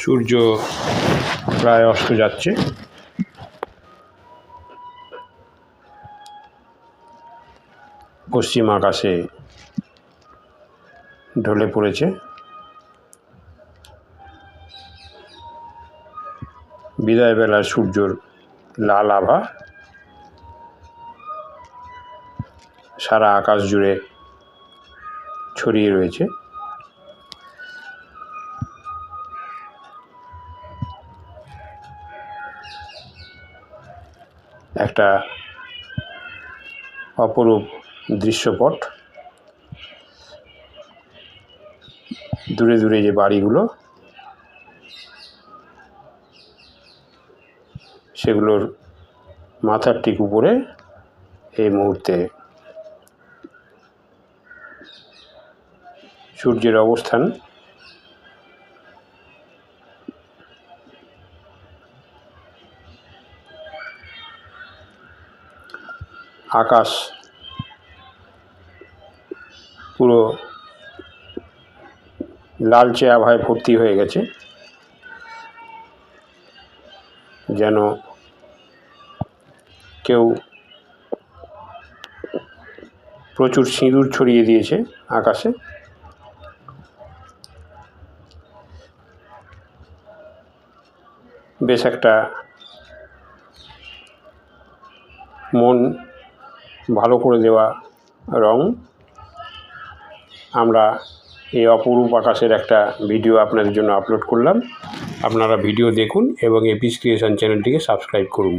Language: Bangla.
সূর্য প্রায় অস্ত যাচ্ছে। পশ্চিম আকাশে ঢলে পড়েছে। বিদায়বেলার সূর্যর লাল আভা। সারা আকাশ জুড়ে ছড়িয়ে রয়েছে। একটা অপরূপ দৃশ্যপট। দূরে দূরে যে বাড়িগুলো, সেগুলোর মাথার ঠিক উপরে এই মুহূর্তে সূর্যের অবস্থান। আকাশ। পুরো লালচে আভায় ভর্তি হয়ে গেছে। যেন কেউ প্রচুর সিঁদুর ছড়িয়ে দিয়েছে আকাশে। বেশ একটা মন ভালো করে দেওয়া রং। আমরা এই অপরূপ আকাশের একটা ভিডিও আপনাদের জন্য আপলোড করলাম। আপনারা ভিডিও দেখুন এবং এপিস ক্রিয়েশন চ্যানেলটিকে সাবস্ক্রাইব করুন।